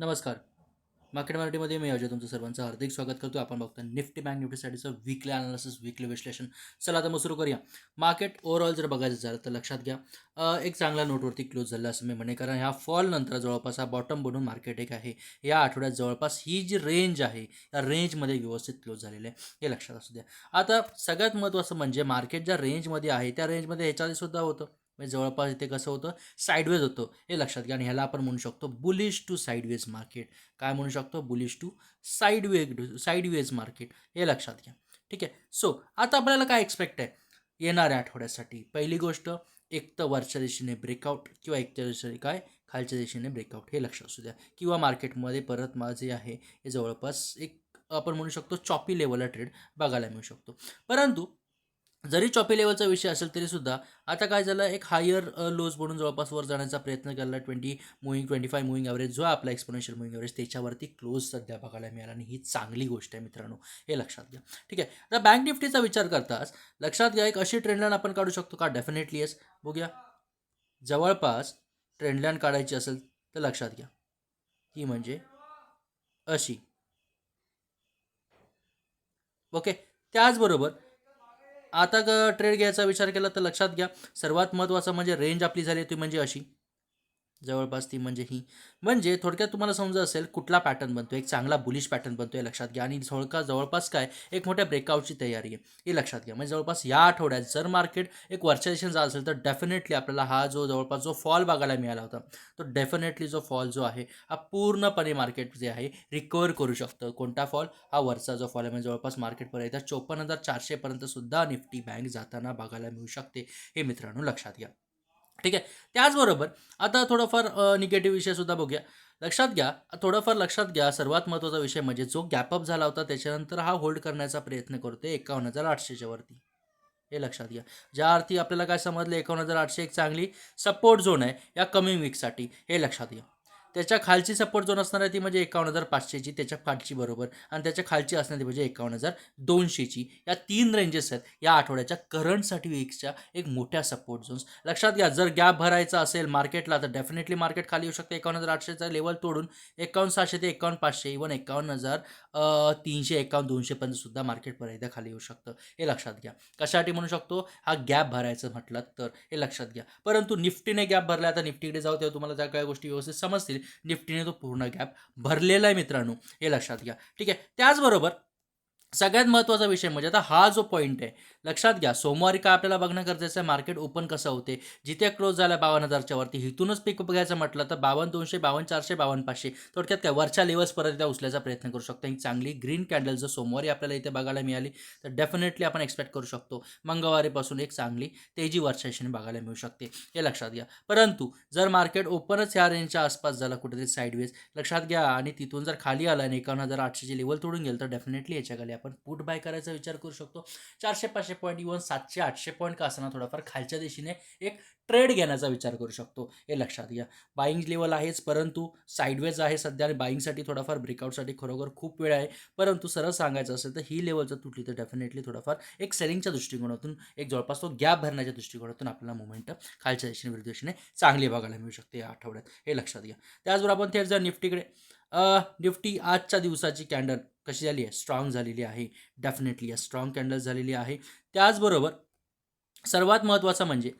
नमस्कार. मार्केट मराठीमध्ये मी अजय तुमचं सर्वांचं हार्दिक स्वागत करतो. आपण बघतो निफ्टी बँक निफ्टीसाठीचं विकली अनालिसिस विकली विश्लेषण. चला आता मग सुरू करूया. मार्केट ओव्हरऑल जर बघायचं झालं तर लक्षात घ्या. एक चांगला नोटवरती क्लोज झाला असं मी म्हणे कारण ह्या फॉल नंतर जवळपास हा बॉटम बनून मार्केट एक आहे. या आठवड्यात जवळपास ही जी रेंज आहे या रेंजमध्ये व्यवस्थित क्लोज झालेलं आहे. हे लक्षात असू द्या. आता सगळ्यात महत्त्वाचं म्हणजे मार्केट ज्या रेंजमध्ये आहे त्या रेंजमध्ये ह्याच्याआधी सुद्धा होतं. म्हणजे जवळपास इथे कसं होतं? साईडवेज होतं. हे लक्षात घ्या आणि ह्याला आपण म्हणू शकतो बुलिश टू साईडवेज मार्केट काय म्हणू शकतो? Bullish to sideways sideways market हे लक्षात घ्या. ठीक आहे? सो आता आपल्याला काय एक्सपेक्ट आहे? येणाऱ्या आठवड्यासाठी. पहिली गोष्ट एक तर वरच्या दिशेने ब्रेकआउट किंवा एकच्या दिशेने काय? खालच्या दिशेने ब्रेकआउट हे लक्षात असू द्या. किंवा मार्केटमध्ये परत माझे आहे हे जवळपास एक आपण म्हणू शकतो चॉपी लेवलला ट्रेड बघायला मिळू शकतो. परंतु जरी चॉपी लेवलचा विषय असेल तरी सुद्धा आता काय झालं एक हायर लोज म्हणून जवळपास वर जाण्याचा प्रयत्न केला twenty moving twenty five moving average जो आपला एक्सपोनेन्शियल मुव्हिंग ॲव्हरेज त्याच्यावरती क्लोज सध्या बघायला मिळाला आणि ही चांगली गोष्ट आहे मित्रांनो. हे लक्षात घ्या. ठीक आहे. आता बँक निफ्टीचा विचार करताच लक्षात घ्या एक अशी ट्रेंडलाईन आपण काढू शकतो का? डेफिनेटली येस बघूया. जवळपास ट्रेंडलाईन काढायची असेल तर लक्षात घ्या. ती म्हणजे अशी. ओके. त्याचबरोबर आता ग ट्रेड घ्यायचा विचार केला तर लक्षात घ्या. सर्वात महत्त्वाचं म्हणजे रेंज आपली झाली ती म्हणजे अशी. जवळपास ती म्हणजे ही. म्हणजे थोडक्यात तुम्हाला समजा असेल कुठला पॅटर्न बनतो? एक चांगला बुलिश पॅटर्न बनतो आहे लक्षात घ्या. आणि थोडका जवळपास काय? एक मोठ्या ब्रेकआउटची तयारी आहे. हे लक्षात घ्या. म्हणजे जवळपास या आठवड्यात जर मार्केट एक वरच्या दिशेने जात असेल तर डेफिनेटली आपल्याला हा जो जवळपास जो फॉल बघायला मिळाला होता तो डेफिनेटली जो फॉल जो आहे हा पूर्णपणे मार्केट जे आहे रिकवर करू शकतं. कोणता फॉल हा वरचा जो फॉल आहे. म्हणजे जवळपास मार्केटपर्यंत चोपन्न हजार चारशेपर्यंत सुद्धा निफ्टी बँक जाताना बघायला मिळू शकते. हे मित्रांनो लक्षात घ्या. ठीक आहे? त्याचबरोबर आता थोडंफार निगेटिव्ह विषयसुद्धा बघूया. लक्षात घ्या थोडंफार लक्षात घ्या सर्वात महत्त्वाचा विषय म्हणजे जो गॅपअप झाला होता त्याच्यानंतर हा होल्ड करण्याचा प्रयत्न करतो एकावन्न हजार आठशेच्या वरती. हे लक्षात घ्या. ज्या अर्थी आपल्याला काय समजलं एकावन्न हजार आठशे एक चांगली सपोर्ट झोन आहे या कमी वीकसाठी हे लक्षात घ्या. त्याच्या खालची सपोर्ट झोन असणार आहे ती म्हणजे एकावन्न हजार पाचशेची त्याच्या खालची बरोबर. आणि त्याच्या खालची असणार ती म्हणजे एकावन्न हजार दोनशेची. या तीन रेंजेस आहेत. या आठवड्याच्या करंटसाठी वीकच्या एक मोठ्या सपोर्ट झोन्स लक्षात घ्या जर गॅप भरायचा असेल मार्केटला तर डेफिनेटली मार्केट खाली येऊ शकते. एकावन्न हजार आठशेचा लेवल तोडून एकावन्न सहाशे ते एकावन्न पाचशे इवन एकावन्न हजार तीनशे एकावन्न दोनशेपर्यंत सुद्धा मार्केटपर्यंत खाली येऊ शकतं. हे लक्षात घ्या. कशासाठी म्हणू शकतो? हा गॅप भरायचं म्हटलं तर हे लक्षात घ्या. परंतु निफ्टीने गॅप भरला आता निफ्टीकडे जाऊ तेव्हा तुम्हाला त्या काही गोष्टी व्यवस्थित समजतील निफ्टीने तो पूर्ण गॅप भरलेला आहे मित्रांनो. हे लक्षात घ्या. ठीक आहे? त्याचबरोबर सगळ्यात महत्त्वाचा विषय म्हणजे आता हा जो पॉईंट आहे लक्षात घ्या सोमवारी काय आपल्याला बघणं गरजेचं आहे? मार्केट ओपन कसं होते? जिथे क्लोज झाला बावन्न हजारच्या वरती इथूनच पिक बघायचं म्हटलं तर बावन्न दोनशे बावन्न चारशे बावन्न पाचशे. थोडक्यात काय वरच्या लेवल्सपर्यंत त्या उचलायचा प्रयत्न करू शकतो. एक चांगली ग्रीन कॅन्डल जर सोमवारी आपल्याला इथे बघायला मिळाली तर डेफिनेटली आपण एक्सपेक्ट करू शकतो. मंगळवारीपासून एक चांगली तेजी वरच्या बघायला मिळू शकते. हे लक्षात घ्या. परंतु जर मार्केट ओपनच ह्या रेंजच्या आसपास झाला कुठेतरी साईडवेज लक्षात घ्या आणि तिथून जर खाली आला आणि एकावन्न हजार आठशेची लेवल तोडून गेलं तर डेफिनेटली याच्याखाली आपण पुट बाय करायचा विचार करू शकतो. चारशे पाचशे पॉईंट इवन सातशे आठशे पॉईंट का असताना थोडाफार खालच्या दिशेने एक ट्रेड घेण्याचा विचार करू शकतो. हे लक्षात घ्या. बाईंग लेवल आहेच परंतु साईडवेज आहे सध्या आणि बाईंगसाठी थोडाफार ब्रेकआउटसाठी खरोखर खूप वेळ आहे. परंतु सरळ सांगायचं असेल तर ही लेवल जर तुटली तर डेफिनेटली थोडाफार एक सेलिंगच्या दृष्टिकोनातून एक जवळपास तो गॅप भरण्याच्या दृष्टिकोनातून आपल्याला मुवमेंट खालच्या दिशेने विरुद्ध दिशेने चांगली बघायला मिळू शकते या आठवड्यात. हे लक्षात घ्या. त्याचबरोबर आपण थेट जर निफ्टीकडे. निफ्टी आजच्या दिवसाची कॅन्डल कशी झाली आहे? स्ट्रॉंग झालेली आहे. डेफिनेटली स्ट्रॉंग कॅन्डल झालेली आहे. त्याचबरोबर सर्वात महत्त्वाचा म्हणजे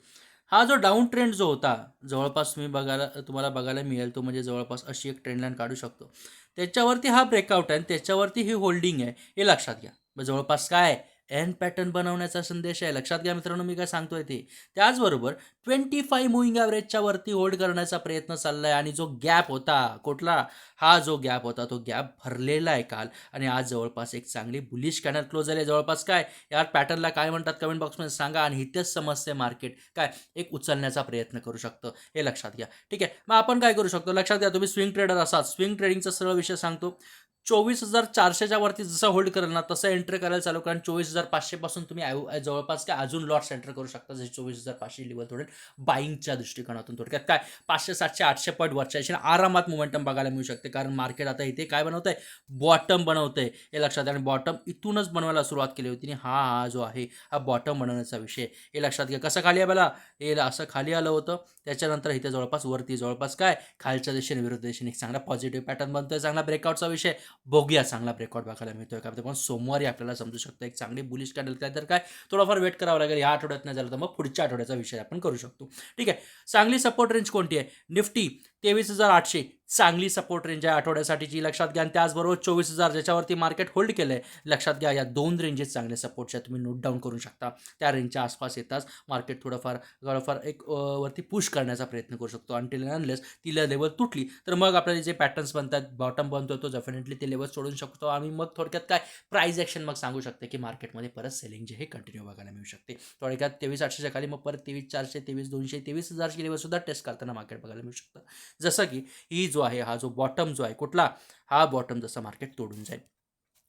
हा जो डाऊन ट्रेंड जो होता जवळपास तुम्ही बघायला तुम्हाला बघायला मिळेल तो म्हणजे जवळपास अशी एक ट्रेंडलाईन काढू शकतो. त्याच्यावरती हा ब्रेकआउट आहे आणि त्याच्यावरती ही होल्डिंग आहे हे लक्षात घ्या. मग जवळपास काय एन पॅटर्न बनवण्याचा संदेश आहे. लक्षात घ्या मित्रांनो मी काय सांगतोय ते. त्याचबरोबर ट्वेंटी फाय मुव्हिंग ॲव्हरेजच्या वरती होल्ड करण्याचा प्रयत्न चालला आहे आणि जो गॅप होता कुठला? हा जो गॅप होता तो गॅप भरलेला आहे काल. आणि आज जवळपास एक चांगली बुलिश कॅनल क्लोज झाली आहे. जवळपास काय? यार पॅटर्नला काय म्हणतात? कमेंट बॉक्समध्ये सांगा आणि इथेच समजते मार्केट काय? एक उचलण्याचा प्रयत्न करू शकतो. हे लक्षात घ्या. ठीक आहे. मग आपण काय करू शकतो? लक्षात घ्या तुम्ही स्विंग ट्रेडर असाल. स्विंग ट्रेडिंगचा सरळ विषय सांगतो. चोवीस हजार चारशेच्या वरती जसं होल्ड करेल ना तसं एंटर करायला चालू कारण चोवीस हजार पाचशेपासून तुम्ही जवळपास काय अजून लॉट्स एंटर करू शकता जसे चोवीस हजार पाचशे लेवल थोडे बाईंगच्या दृष्टिकोनातून थोडक्यात काय? पाचशे सातशे आठशे पॉईंट वरच्या याच्या आरामात मोमेंटम बघायला मिळू शकते. कारण मार्केट आता इथे काय बनवतंय? बॉटम बनवतंय. हे लक्षात आणि बॉटम इथूनच बनवायला सुरुवात केली होती. आणि हा हा जो आहे हा बॉटम बनवण्याचा विषय. हे लक्षात घ्या. कसं खाली आला हे असं खाली आलं होतं. त्याच्यानंतर इथे जवळपास वरती जवळपास काय? खालच्या दिशेने विरुद्ध दिशेने एक चांगला पॉझिटिव्ह पॅटर्न बनतोय. चांगला ब्रेकआउटचा विषय. बघूया चांगला ब्रेकआउट बघायला मिळतोय का? पण सोमवारी आपल्याला समजू शकतो एक चांगली बुलिश कॅडल काय तर काय थोडाफार वेट करावं लागेल. या आठवड्यात नाही झालं तर मग पुढच्या आठवड्याचा विषय आपण करू शकतो. ठीक आहे. चांगली सपोर्ट रेंज कोणती आहे? निफ्टी तेवीस हजार आठशे चांगली सपोर्ट रेंज आहे आठवड्यासाठीची लक्षात घ्या. आणि त्याचबरोबर चोवीस हजार ज्याच्यावरती मार्केट होल्ड केलं आहे लक्षात घ्या या दोन रेंजेस चांगले सपोर्टच्या तुम्ही नोट डाऊन करू शकता. त्या रेंजच्या आसपास येताच मार्केट थोडंफार थोडंफार एक वरती पुश करण्याचा प्रयत्न करू शकतो. आणि अनलेस ती लेवल तुटली तर मग आपल्याला जे पॅटर्न्स बनतात बॉटम बनतो तो डेफिनेटली ते लेवल सोडून शकतो. आणि मग थोडक्यात काय? प्राईज ॲक्शन मग सांगू शकते की मार्केटमध्ये परत सेलिंग जे हे कंटिन्यू बघायला मिळू शकते. थोडक्यात तेवीस आठशेच्या खाली मग परत तेवीस चारशे तेवीस दोनशे तेवीस हजारची लेवलसुद्धा टेस्ट करताना मार्केट बघायला मिळू शकतं. जसं की ही जो आहे हा जो बॉटम जो आहे कुठला? हा बॉटम जसं मार्केट तोडून जाईल.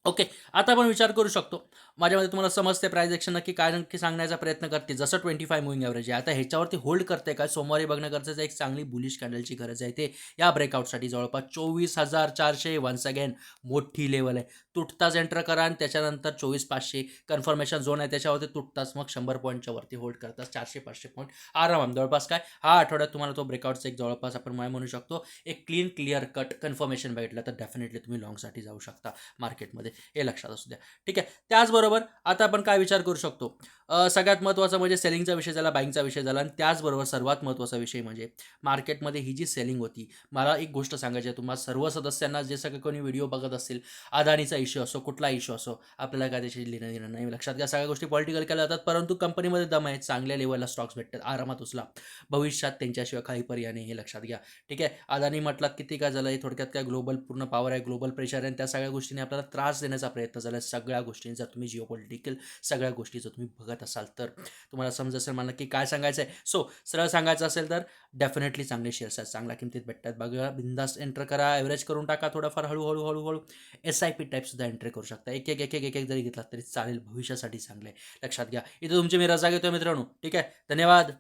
ओके आता आपण विचार करू शकतो. माझ्यामध्ये तुम्हाला समजते प्राईज ॲक्शन नक्की काय नक्की सांगण्याचा प्रयत्न करते. जसं ट्वेंटी फाय मुविंग ॲव्हरेज आहे. आता ह्याच्यावरती होल्ड करते काय सोमवारी बघणं गरजेचं आहे. एक चांगली बुलिश कॅन्डलची गरज आहे ते. या ब्रेकआउटसाठी जवळपास चोवीस हजार चारशे वन्स अगेन मोठी लेवल आहे. तुटताच एंटर करा आणि त्याच्यानंतर चोवीस पाचशे कन्फर्मेशन झोन आहे. त्याच्यावरती तुटताच मग शंभर पॉईंटच्या वरती होल्ड करताच चारशे पाचशे पॉईंट आराम जवळपास काय? हा आठवड्यात तुम्हाला तो ब्रेकआउटचा एक जवळपास आपण माय म्हणू शकतो. एक क्लीन क्लिअर कट कन्फर्मेशन भेटलं तर डेफिनेटली तुम्ही लॉंगसाठी जाऊ शकता मार्केटमध्ये हे लक्षात असू द्या. ठीक आहे? त्याचबरोबर आता आपण काय विचार करू शकतो? सगळ्यात महत्त्वाचा म्हणजे सेलिंगचा विषय झाला बाईंगचा विषय झाला आणि त्याचबरोबर सर्वात महत्त्वाचा विषय म्हणजे मार्केटमध्ये ही जी सेलिंग होती. मला एक गोष्ट सांगायची आहे तुम्हाला सर्व सदस्यांना जे सगळं कोणी व्हिडिओ बघत असेल अदानीचा इश्यू असो कुठला इश्यू असो आपल्याला काय त्याची लिहिणं देणं नाही. लक्षात घ्या सगळ्या गोष्टी पॉलिटिकल केल्या जातात परंतु कंपनीमध्ये दम आहे चांगल्या लेवलला स्टॉक्स भेटतात आरामात उचला. भविष्यात त्यांच्याशिवाय काही पर्याय नाही हे लक्षात घ्या. ठीक आहे? अदानी म्हटलात किती काय झालं हे थोडक्यात काय ग्लोबल पूर्ण पॉवर आहे ग्लोबल प्रेशर आहे आणि त्या सगळ्या गोष्टींनी आपल्याला त्रास देण्याचा प्रयत्न झाला आहे. सगळ्या गोष्टी जर तुम्ही जिओ पॉलिटिकल सगळ्या गोष्टी जर तुम्ही बघत असाल तर. तुम्हाला समज असेल मला की काय सांगायचं आहे सो सरळ सांगायचं असेल तर डेफिनेटली चांगले शेअर्स आहेत चांगल्या किमतीत भेटतात. बघा बिंदास एंटर करा ॲव्हरेज करून टाका थोडंफार हळूहळू हळूहळू. एस आय पी टाईप्स सुद्धा एंट्री करू शकता. एक एक एक एक एक एक जरी घेतला तरी चालेल भविष्यासाठी चांगलं आहे लक्षात घ्या. इथं तुमची मी रजा घेतो मित्रांनो. ठीक आहे? धन्यवाद.